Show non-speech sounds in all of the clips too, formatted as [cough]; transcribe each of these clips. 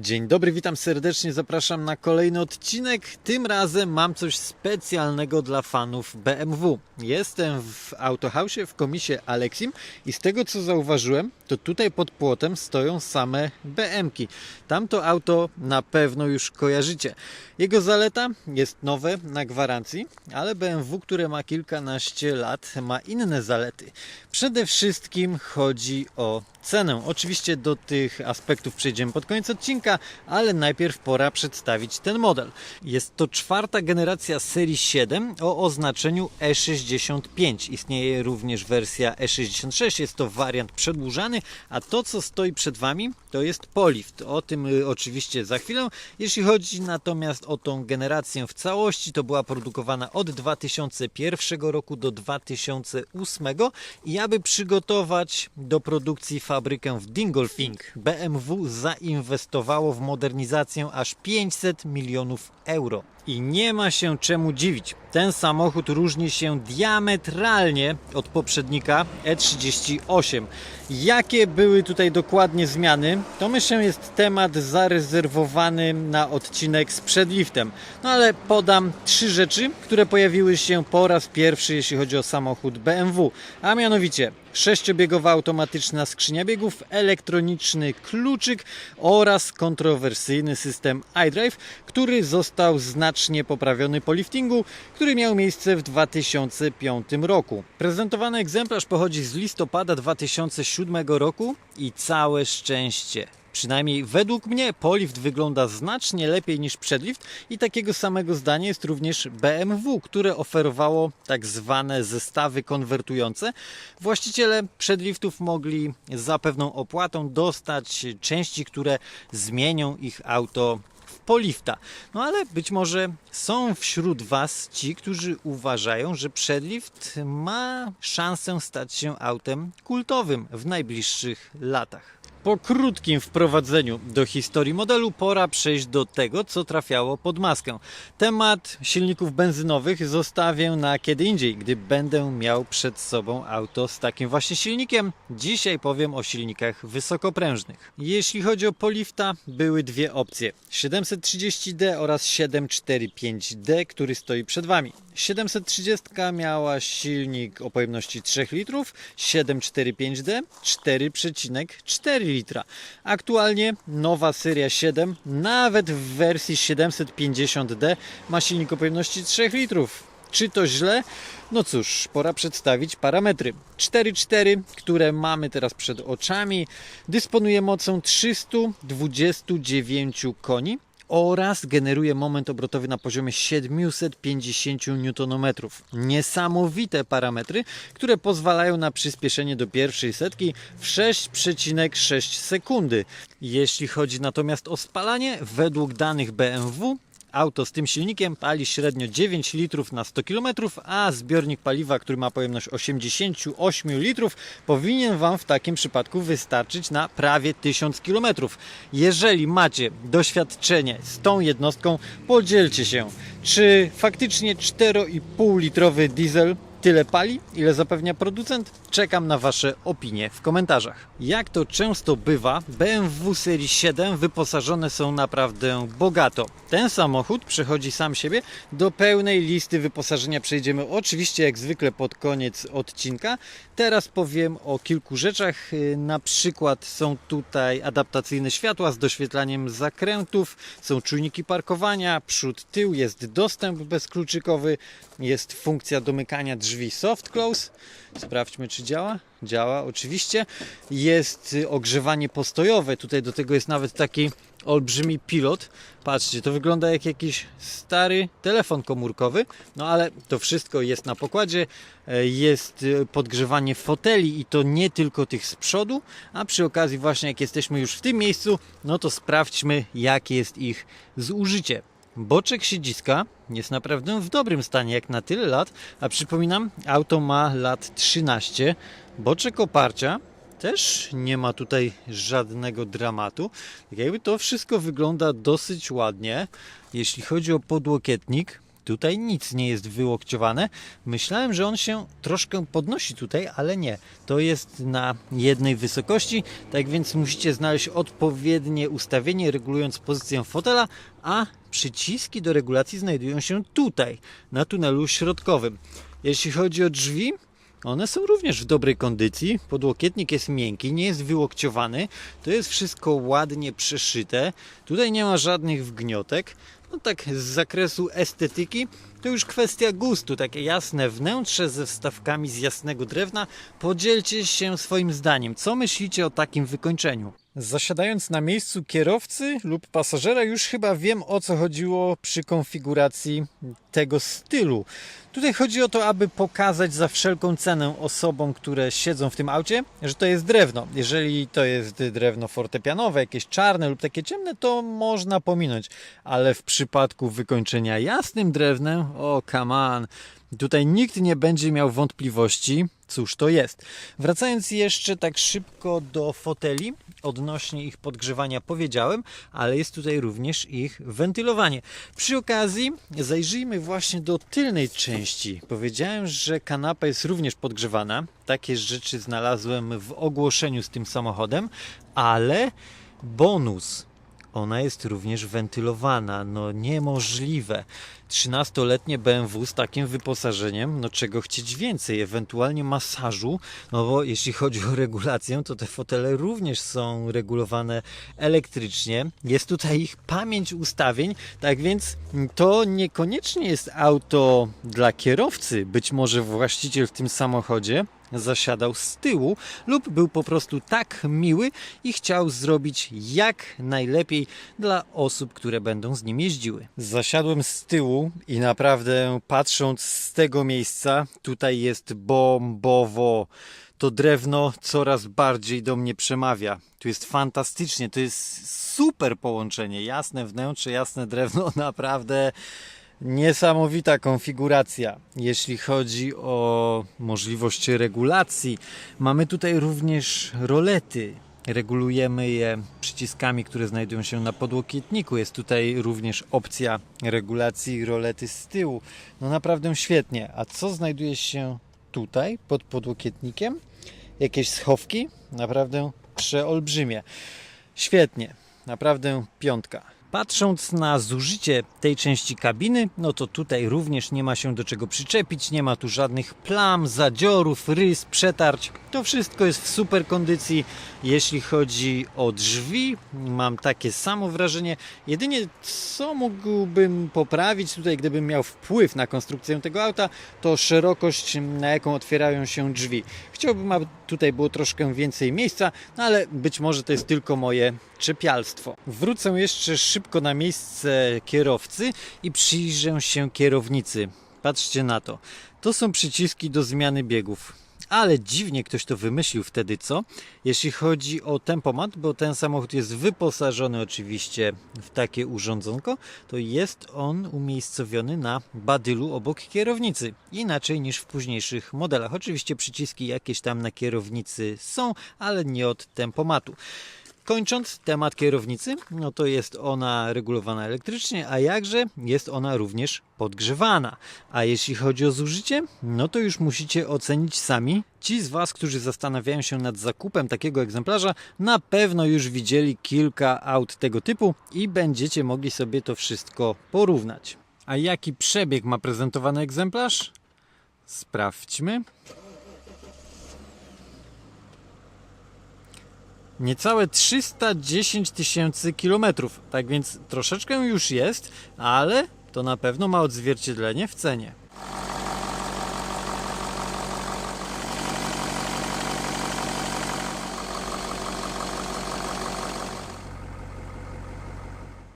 Dzień dobry, witam serdecznie, zapraszam na kolejny odcinek. Tym razem mam coś specjalnego dla fanów BMW. Jestem w Autohausie w komisie Alexim i z tego co zauważyłem, to tutaj pod płotem stoją same BM-ki. Tamto auto na pewno już kojarzycie. Jego zaleta jest nowe na gwarancji, ale BMW, które ma kilkanaście lat, ma inne zalety. Przede wszystkim chodzi o cenę. Oczywiście do tych aspektów przejdziemy pod koniec odcinka, ale najpierw pora przedstawić ten model. Jest to czwarta generacja serii 7 o oznaczeniu E65. Istnieje również wersja E66, jest to wariant przedłużany, a to co stoi przed Wami to jest Polift. O tym y, oczywiście za chwilę. Jeśli chodzi natomiast o tą generację w całości, to była produkowana od 2001 roku do 2008 i aby przygotować do produkcji fabrykę w Dingolfing, BMW zainwestowało w modernizację aż 500 milionów euro. I nie ma się czemu dziwić. Ten samochód różni się diametralnie od poprzednika E38. Jakie były tutaj dokładnie zmiany? To myślę jest temat zarezerwowany na odcinek z przedliftem. No ale podam trzy rzeczy, które pojawiły się po raz pierwszy, jeśli chodzi o samochód BMW. A mianowicie sześciobiegowa automatyczna skrzynia biegów, elektroniczny kluczyk oraz kontrowersyjny system iDrive, który został znacznie poprawiony po liftingu, który miał miejsce w 2005 roku. Prezentowany egzemplarz pochodzi z listopada 2007 roku i całe szczęście. Przynajmniej według mnie Polift wygląda znacznie lepiej niż przedlift i takiego samego zdania jest również BMW, które oferowało tak zwane zestawy konwertujące. Właściciele przedliftów mogli za pewną opłatą dostać części, które zmienią ich auto w polifta. No ale być może są wśród Was ci, którzy uważają, że przedlift ma szansę stać się autem kultowym w najbliższych latach. Po krótkim wprowadzeniu do historii modelu pora przejść do tego, co trafiało pod maskę. Temat silników benzynowych zostawię na kiedy indziej, gdy będę miał przed sobą auto z takim właśnie silnikiem. Dzisiaj powiem o silnikach wysokoprężnych. Jeśli chodzi o polifta, były dwie opcje: 730D oraz 745D, który stoi przed Wami. 730 miała silnik o pojemności 3 litrów, 745D 4,4 litra. Aktualnie nowa seria 7, nawet w wersji 750D ma silnik o pojemności 3 litrów. Czy to źle? No cóż, pora przedstawić parametry. 4.4, które mamy teraz przed oczami, dysponuje mocą 329 koni oraz generuje moment obrotowy na poziomie 750 Nm. Niesamowite parametry, które pozwalają na przyspieszenie do pierwszej setki w 6,6 sekundy. Jeśli chodzi natomiast o spalanie, według danych BMW Auto z tym silnikiem pali średnio 9 litrów na 100 km, a zbiornik paliwa, który ma pojemność 88 litrów, powinien Wam w takim przypadku wystarczyć na prawie 1000 km. Jeżeli macie doświadczenie z tą jednostką, podzielcie się, czy faktycznie 4,5 litrowy diesel tyle pali, ile zapewnia producent? Czekam na Wasze opinie w komentarzach. Jak to często bywa, BMW serii 7 wyposażone są naprawdę bogato. Ten samochód przechodzi sam siebie. Do pełnej listy wyposażenia przejdziemy oczywiście jak zwykle pod koniec odcinka. Teraz powiem o kilku rzeczach. Yy, Na przykład są tutaj adaptacyjne światła z doświetlaniem zakrętów, są czujniki parkowania, przód, tył, jest dostęp bezkluczykowy, jest funkcja domykania drzwi soft close. Sprawdźmy, czy działa. Działa, oczywiście. Jest y, ogrzewanie postojowe. Tutaj do tego jest nawet taki olbrzymi pilot. Patrzcie, to wygląda jak jakiś stary telefon komórkowy, no ale to wszystko jest na pokładzie. E, Jest y, podgrzewanie foteli i to nie tylko tych z przodu, a przy okazji właśnie jak jesteśmy już w tym miejscu, no to sprawdźmy jakie jest ich zużycie. Boczek siedziska jest naprawdę w dobrym stanie jak na tyle lat, a przypominam, auto ma lat 13. Boczek oparcia też nie ma tutaj żadnego dramatu. Tak jakby to wszystko wygląda dosyć ładnie. Jeśli chodzi o podłokietnik, Tutaj nic nie jest wyłokciowane. Myślałem, że on się troszkę podnosi tutaj, ale nie. To jest na jednej wysokości, tak więc musicie znaleźć odpowiednie ustawienie, regulując pozycję fotela, a przyciski do regulacji znajdują się tutaj, na tunelu środkowym. Jeśli chodzi o drzwi, one są również w dobrej kondycji. Podłokietnik jest miękki, nie jest wyłokciowany. To jest wszystko ładnie przeszyte. Tutaj nie ma żadnych wgniotek. No tak z zakresu estetyki to już kwestia gustu. Takie jasne wnętrze ze wstawkami z jasnego drewna. Podzielcie się swoim zdaniem. Co myślicie o takim wykończeniu? Zasiadając na miejscu kierowcy lub pasażera, już chyba wiem o co chodziło przy konfiguracji tego stylu. Tutaj chodzi o to, aby pokazać za wszelką cenę osobom, które siedzą w tym aucie, że to jest drewno. Jeżeli to jest drewno fortepianowe, jakieś czarne lub takie ciemne, to można pominąć. Ale w przypadku wykończenia jasnym drewnem, o come on, Tutaj nikt nie będzie miał wątpliwości, cóż to jest. Wracając jeszcze tak szybko do foteli, odnośnie ich podgrzewania powiedziałem, ale jest tutaj również ich wentylowanie. Przy okazji zajrzyjmy właśnie do tylnej części. Powiedziałem, że kanapa jest również podgrzewana. Takie rzeczy znalazłem w ogłoszeniu z tym samochodem, ale bonus ona jest również wentylowana. No niemożliwe. 13-letnie BMW z takim wyposażeniem, no czego chcieć więcej, ewentualnie masażu, no bo jeśli chodzi o regulację, to te fotele również są regulowane elektrycznie. Jest tutaj ich pamięć ustawień, tak więc to niekoniecznie jest auto dla kierowcy. Być może właściciel w tym samochodzie zasiadał z tyłu lub był po prostu tak miły i chciał zrobić jak najlepiej dla osób, które będą z nim jeździły. Zasiadłem z tyłu i naprawdę patrząc z tego miejsca, tutaj jest bombowo. To drewno coraz bardziej do mnie przemawia. Tu jest fantastycznie, to jest super połączenie. Jasne wnętrze, jasne drewno, [laughs] naprawdę Niesamowita konfiguracja, jeśli chodzi o możliwość regulacji. Mamy tutaj również rolety. Regulujemy je przyciskami, które znajdują się na podłokietniku. Jest tutaj również opcja regulacji rolety z tyłu. No naprawdę świetnie. A co znajduje się tutaj pod podłokietnikiem? Jakieś schowki? Naprawdę przeolbrzymie. Świetnie. Naprawdę piątka. Patrząc na zużycie tej części kabiny, no to tutaj również nie ma się do czego przyczepić, nie ma tu żadnych plam, zadziorów, rys, przetarć. To wszystko jest w super kondycji. Jeśli chodzi o drzwi, mam takie samo wrażenie. Jedynie co mógłbym poprawić tutaj, gdybym miał wpływ na konstrukcję tego auta, to szerokość, na jaką otwierają się drzwi. Chciałbym, aby tutaj było troszkę więcej miejsca, no ale być może to jest tylko moje czepialstwo. Wrócę jeszcze szybko na miejsce kierowcy i przyjrzę się kierownicy. Patrzcie na to. To są przyciski do zmiany biegów. Ale dziwnie ktoś to wymyślił wtedy, co? Jeśli chodzi o tempomat, bo ten samochód jest wyposażony oczywiście w takie urządzonko, to jest on umiejscowiony na badylu obok kierownicy. Inaczej niż w późniejszych modelach. Oczywiście przyciski jakieś tam na kierownicy są, ale nie od tempomatu. Kończąc temat kierownicy, no to jest ona regulowana elektrycznie, a jakże jest ona również podgrzewana. A jeśli chodzi o zużycie, no to już musicie ocenić sami. Ci z Was, którzy zastanawiają się nad zakupem takiego egzemplarza, na pewno już widzieli kilka aut tego typu i będziecie mogli sobie to wszystko porównać. A jaki przebieg ma prezentowany egzemplarz? Sprawdźmy. Niecałe 310 tysięcy kilometrów. Tak więc troszeczkę już jest, ale to na pewno ma odzwierciedlenie w cenie.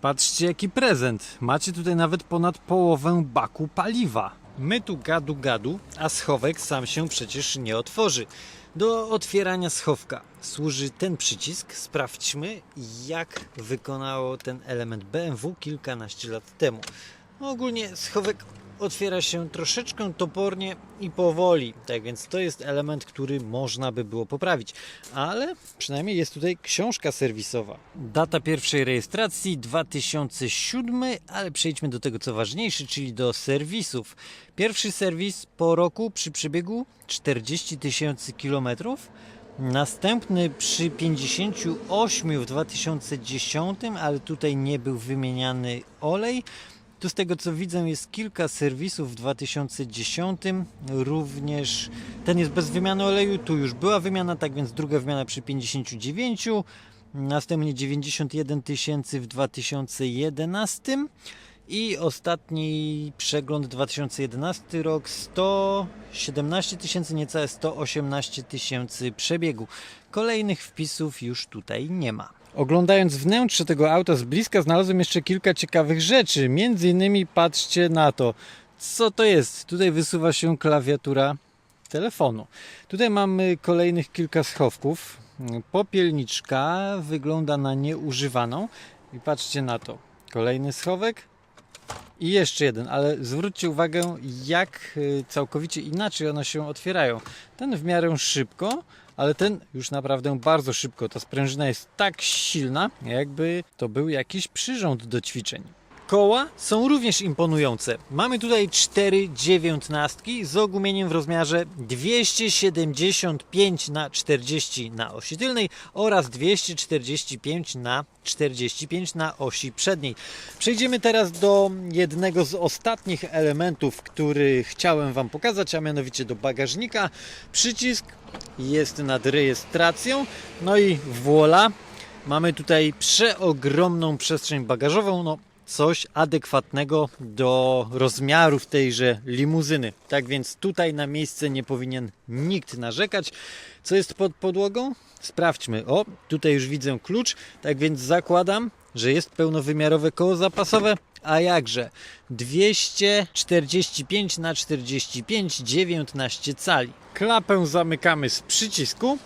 Patrzcie jaki prezent. Macie tutaj nawet ponad połowę baku paliwa. My tu gadu gadu, a schowek sam się przecież nie otworzy. Do otwierania schowka służy ten przycisk. Sprawdźmy, jak wykonało ten element BMW kilkanaście lat temu. No, ogólnie schowek otwiera się troszeczkę topornie i powoli. Tak więc to jest element, który można by było poprawić. Ale przynajmniej jest tutaj książka serwisowa. Data pierwszej rejestracji 2007, ale przejdźmy do tego co ważniejsze, czyli do serwisów. Pierwszy serwis po roku przy przebiegu 40 tysięcy kilometrów. Następny przy 58 w 2010, ale tutaj nie był wymieniany olej. Tu z tego co widzę jest kilka serwisów w 2010, również ten jest bez wymiany oleju, tu już była wymiana, tak więc druga wymiana przy 59, następnie 91 tysięcy w 2011 i ostatni przegląd 2011 rok 117 tysięcy, niecałe 118 tysięcy przebiegu. Kolejnych wpisów już tutaj nie ma. Oglądając wnętrze tego auta z bliska znalazłem jeszcze kilka ciekawych rzeczy. Między innymi patrzcie na to, co to jest. Tutaj wysuwa się klawiatura telefonu. Tutaj mamy kolejnych kilka schowków. Popielniczka wygląda na nieużywaną. I patrzcie na to. Kolejny schowek. I jeszcze jeden, ale zwróćcie uwagę, jak y, całkowicie inaczej one się otwierają. Ten w miarę szybko, ale ten już naprawdę bardzo szybko. Ta sprężyna jest tak silna, jakby to był jakiś przyrząd do ćwiczeń. Koła są również imponujące. Mamy tutaj cztery dziewiętnastki z ogumieniem w rozmiarze 275 na 40 na osi tylnej oraz 245 na 45 na osi przedniej. Przejdziemy teraz do jednego z ostatnich elementów, który chciałem Wam pokazać, a mianowicie do bagażnika. Przycisk jest nad rejestracją, no i voila, mamy tutaj przeogromną przestrzeń bagażową, no coś adekwatnego do rozmiarów tejże limuzyny. Tak więc tutaj na miejsce nie powinien nikt narzekać. Co jest pod podłogą? Sprawdźmy. O, tutaj już widzę klucz, tak więc zakładam, że jest pełnowymiarowe koło zapasowe. A jakże? 245 na 45 19 cali. Klapę zamykamy z przycisku.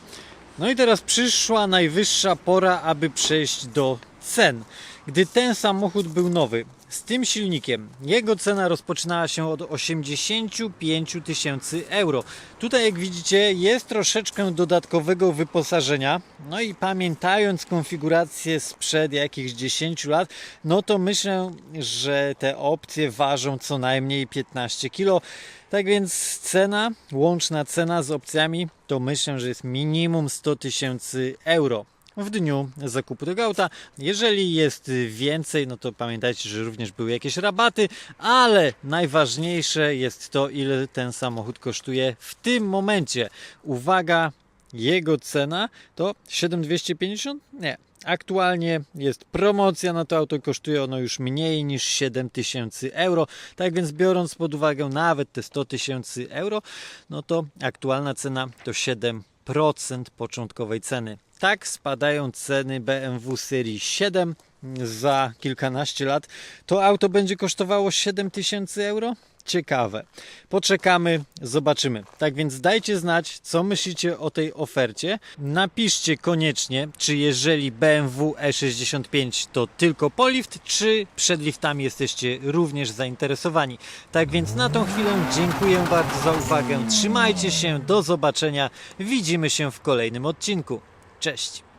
No i teraz przyszła najwyższa pora, aby przejść do cen. Gdy ten samochód był nowy, z tym silnikiem, jego cena rozpoczynała się od 85 tysięcy euro. Tutaj, jak widzicie, jest troszeczkę dodatkowego wyposażenia. No i pamiętając konfigurację sprzed jakichś 10 lat, no to myślę, że te opcje ważą co najmniej 15 kg. Tak więc cena, łączna cena z opcjami, to myślę, że jest minimum 100 tysięcy euro w dniu zakupu tego auta. Jeżeli jest więcej, no to pamiętajcie, że również były jakieś rabaty, ale najważniejsze jest to, ile ten samochód kosztuje w tym momencie. Uwaga, jego cena to 7250? Nie. Aktualnie jest promocja na to auto, kosztuje ono już mniej niż 7000 euro. Tak więc biorąc pod uwagę nawet te 100 tysięcy euro, no to aktualna cena to 7% początkowej ceny. Tak spadają ceny BMW serii 7 za kilkanaście lat. To auto będzie kosztowało 7000 euro? Ciekawe. Poczekamy, zobaczymy. Tak więc dajcie znać, co myślicie o tej ofercie. Napiszcie koniecznie, czy jeżeli BMW E65 to tylko polift, czy przed liftami jesteście również zainteresowani. Tak więc na tą chwilę dziękuję bardzo za uwagę. Trzymajcie się, do zobaczenia. Widzimy się w kolejnym odcinku. Cześć.